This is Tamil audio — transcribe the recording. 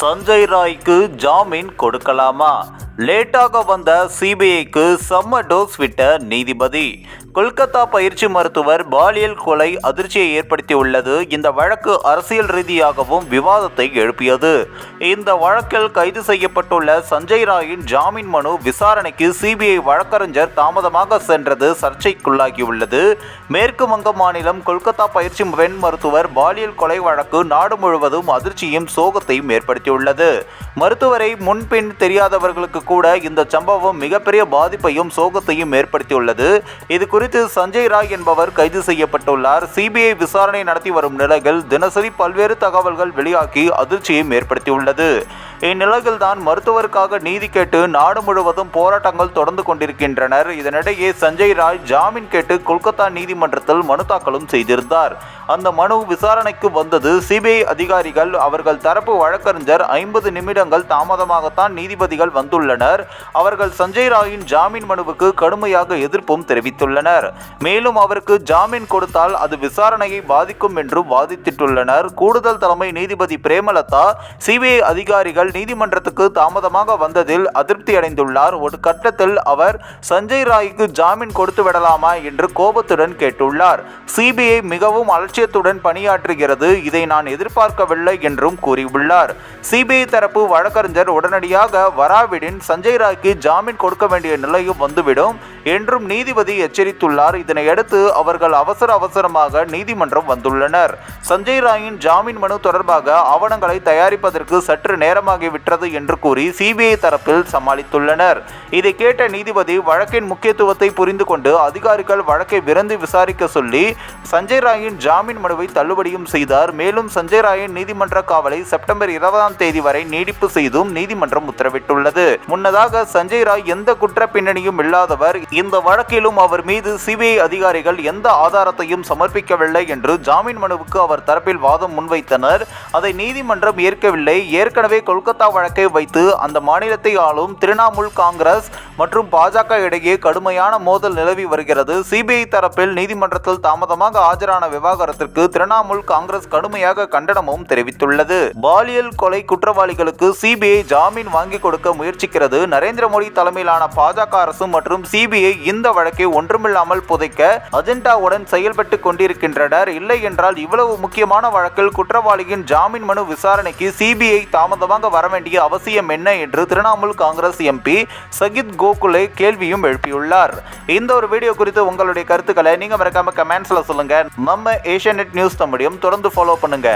சஞ்சய் ராய்க்கு ஜாமீன் கொடுக்கலாமா? லேட்டாக வந்த சிபிஐக்கு செம்ம டோஸ் விட்ட நீதிபதி. கொல்கத்தா பயிற்சி மருத்துவர் பாலியல் கொலை அதிர்ச்சியை ஏற்படுத்தியுள்ளது. இந்த வழக்கு அரசியல் ரீதியாகவும் விவாதத்தை எழுப்பியது. இந்த வழக்கில் கைது செய்யப்பட்டுள்ள சஞ்சய் ராயின் ஜாமீன் மனு விசாரணைக்கு சிபிஐ வழக்கறிஞர் தாமதமாக சென்றது சர்ச்சைக்குள்ளாகியுள்ளது. மேற்கு வங்க மாநிலம் கொல்கத்தா பயிற்சி பெண் மருத்துவர் பாலியல் கொலை வழக்கு நாடு முழுவதும் அதிர்ச்சியும் சோகத்தையும் ஏற்படுத்தியுள்ளது. மருத்துவரை முன்பின் தெரியாதவர்களுக்கு கூட இந்த சம்பவம் மிகப்பெரிய பாதிப்பையும் சோகத்தையும் ஏற்படுத்தியுள்ளது. இது குறித்து சஞ்சய் ராய் என்பவர் கைது செய்யப்பட்டுள்ளார். சிபிஐ விசாரணை நடத்தி வரும் நிலையில் தினசரி பல்வேறு தகவல்கள் வெளியாகி அதிர்ச்சியும் ஏற்படுத்தியுள்ளது. இந்நிலையில் தான் மருத்துவருக்காக நீதி கேட்டு நாடு முழுவதும் போராட்டங்கள் தொடர்ந்து கொண்டிருக்கின்றனர். இதனிடையே சஞ்சய் ராய் ஜாமீன் கேட்டு கொல்கத்தா நீதிமன்றத்தில் மனு தாக்கலும் செய்திருந்தார். அந்த மனு விசாரணைக்கு வந்தது சிபிஐ அதிகாரிகள். அவர்கள் தரப்பு வழக்கறிஞர் ஐம்பது நிமிடங்கள் தாமதமாகத்தான் நீதிபதிகள் வந்துள்ளனர். அவர்கள் சஞ்சய் ராயின் ஜாமீன் மனுவுக்கு கடுமையாக எதிர்ப்பும் தெரிவித்துள்ளனர். மேலும் அவருக்கு ஜாமீன் கொடுத்தால் அது விசாரணையை பாதிக்கும் என்றும் வாதிட்டுள்ளனர் கூடுதல் தலைமை நீதிபதி பிரேமலதா சிபிஐ அதிகாரிகள் நீதிமன்றத்துக்கு தாமதமாக வந்ததில் அதிருப்தி அடைந்துள்ளார். ஒரு கட்டத்தில் அவர் சஞ்சய் ராய்க்கு ஜாமீன் கொடுத்து விடலாமா என்று கோபத்துடன் கேட்டுள்ளார். சிபிஐ மிகவும் அலட்சியத்துடன் பணியாற்றுகிறது. இதை நான் எதிர்பார்க்கவில்லை என்றும் கூறியுள்ளார். சிபிஐ தரப்பு வழக்கறிஞர் உடனடியாக வராவிடின் சஞ்சய் ராய்க்கு ஜாமீன் கொடுக்க வேண்டிய நிலையும் வந்துவிடும் என்றும் நீதிபதி எச்சரித்துள்ளார். இதனையடுத்து அவர்கள் அவசர அவசரமாக நீதிமன்றம் வந்துள்ளனர். சஞ்சய் ராயின் ஜாமீன் மனு தொடர்பாக ஆவணங்களை தயாரிப்பதற்கு சற்று நேரமாக நேரமாகிவிட்டது என்று கூறி சிபிஐ தரப்பில் சமாளித்துள்ளனர். இதை கேட்ட நீதிபதி வழக்கின் முக்கியத்துவத்தை புரிந்து கொண்டு அதிகாரிகள் வழக்கை விரைந்து விசாரிக்க சொல்லி சஞ்சய் ராயின் ஜாமீன் மனுவை தள்ளுபடியும் செய்தார். மேலும் சஞ்சய் ராயின் நீதிமன்ற காவலை செப்டம்பர் இருபதாம் தேதி வரை நீடிப்பு செய்தும் நீதிமன்றம் உத்தரவிட்டுள்ளது. முன்னதாக சஞ்சய் ராய் எந்த குற்ற பின்னணியும் இல்லாதவர் இந்த வழக்கிலும் அவர் மீது சிபிஐ அதிகாரிகள் எந்த ஆதாரத்தையும் சமர்ப்பிக்கவில்லை என்று ஜாமீன் மனுவுக்கு அவர் தரப்பில் வாதம் முன்வைத்தனர். அதை நீதிமன்றம் ஏற்கவில்லை. ஏற்கனவே கொல்கத்தா வழக்கை வைத்து அந்த மாநிலத்தை ஆளும் திரிணாமுல் காங்கிரஸ் மற்றும் பாஜக இடையே கடுமையான மோதல் நிலவி வருகிறது. சிபிஐ தரப்பில் நீதிமன்றத்தில் தாமதமாக ஆஜரான விவகாரத்திற்கு திரிணாமுல் காங்கிரஸ் கடுமையாக கண்டனமும் தெரிவித்துள்ளது. பாலியல் கொலை குற்றவாளிகளுக்கு சிபிஐ ஜாமீன் வாங்கி கொடுக்க முயற்சிக்கிறது. நரேந்திர மோடி தலைமையிலான பாஜக அரசு மற்றும் சிபிஐ இந்த வழக்கை ஒன்றுமில்லாமல் புதைக்க அஜெண்டாவுடன் செயல்பட்டு கொண்டிருக்கின்றனர். இல்லை என்றால் இவ்வளவு முக்கியமான வழக்கில் குற்றவாளியின் ஜாமீன் மனு விசாரணைக்கு சிபிஐ தாமதமாக வர வேண்டிய அவசியம் என்ன என்று திரிணாமுல் காங்கிரஸ் எம்பி சகித் கோகுலே கேள்வியும் எழுப்பியுள்ளார். இந்த ஒரு வீடியோ குறித்து உங்களுடைய கருத்துக்களை நீங்க மறக்காம கமெண்ட்ஸ்ல சொல்லுங்க. நம்ம ஏஷியா நியூஸ் தமிழையும் தொடர்ந்து ஃபாலோ பண்ணுங்க.